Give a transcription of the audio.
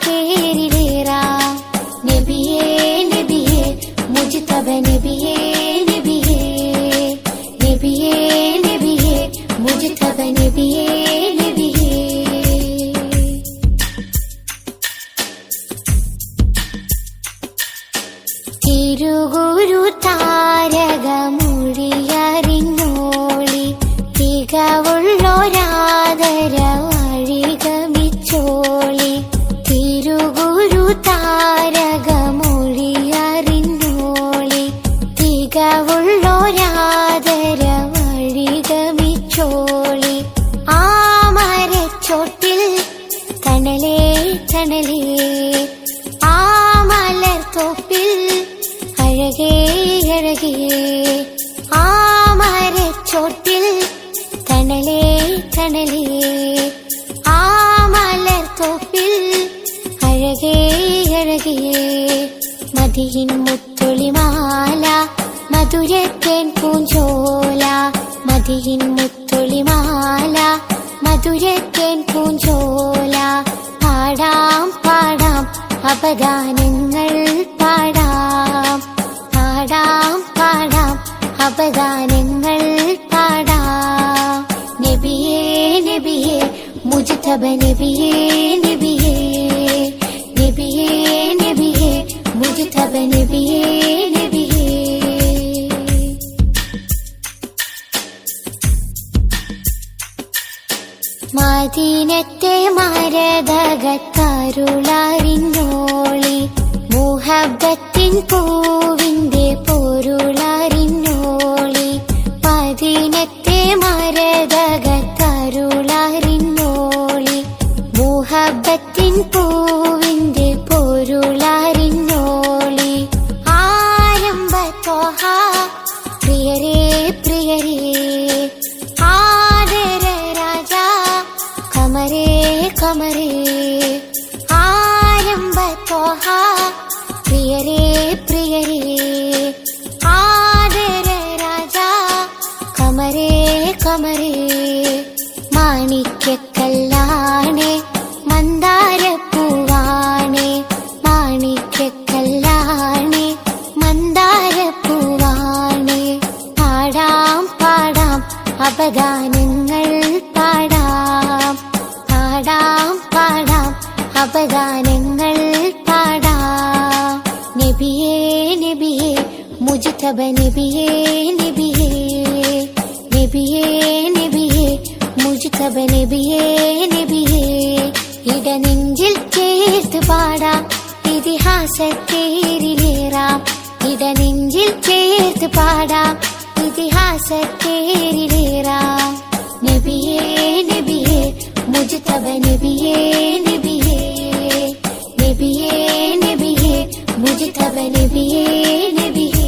ഇതിഹാസത്തേരിലേറാം നബിയേ നബിയേ മുജ്തബ നബിയേ. തിരുഗുരു താരകമൊഴിയറിഞ്ഞോളി. തികവുള്ളൊരാദര വഴികമിച്ചോളി തിരുഗുരു താരകമൊഴിയറിഞ്ഞോളി. തികവുള്ളൊരാദര വഴികമിച്ചോളി ആ മരച്ചോട്ടിൽ തണലേ തണലേ അഴകേ ആ മരച്ചോട്ടിൽ കണലേ ആമലർ ആ മലർത്തോപ്പിൽ അഴകേ അഴകിയേ മതിയിൻ മുത്തൊളിമാല മധുരത്തേൻ പൂഞ്ചോല മതിയിൻ മുത്തൊളിമാല മധുരത്തേൻ പൂഞ്ചോല പാടാം പാടാം അപദാനങ്ങൾ അപദാനങ്ങൾ പാടാം. നബിയേ നബിയേ മുജ്തബ നബിയേ നബിയേ. നബിയേ നബിയേ മുജ്തബ നബിയേ നബിയേ. മദീനത്തെ മരതകത്തരുളറിഞ്ഞോളി മുഹബത്തിൻ പൂവിന്റെ പൊരുളറിഞ്ഞോളി മുഹബത്തിൻ പൂവിന്റെ പൊരുളറിഞ്ഞോളി ആരംഭത്തോഹ പ്രിയരേ പ്രിയരേ ആദര രാജാ കമരേ കമരേ ആരംഭത്തോഹ പ്രിയരേ പ്രിയരേ ആദര രാജാ കമരേ കമരേ മാണിക്യക്കല്ലാണേ നബിയേ നബിയേ മുജ്തബ നബിയേ നബിയേ. നബിയേ നബിയേ മുജ്തബ നബിയേ നബിയേ. ഇടനെഞ്ചിൽ ചേർത്ത് പാടാം ഇതിഹാസത്തേരിലേറാം ഇടനെഞ്ചിൽ ചേർത്ത് പാടാം ഇതിഹാസത്തേരിലേറാം मुझे तब ने भी ये ने भी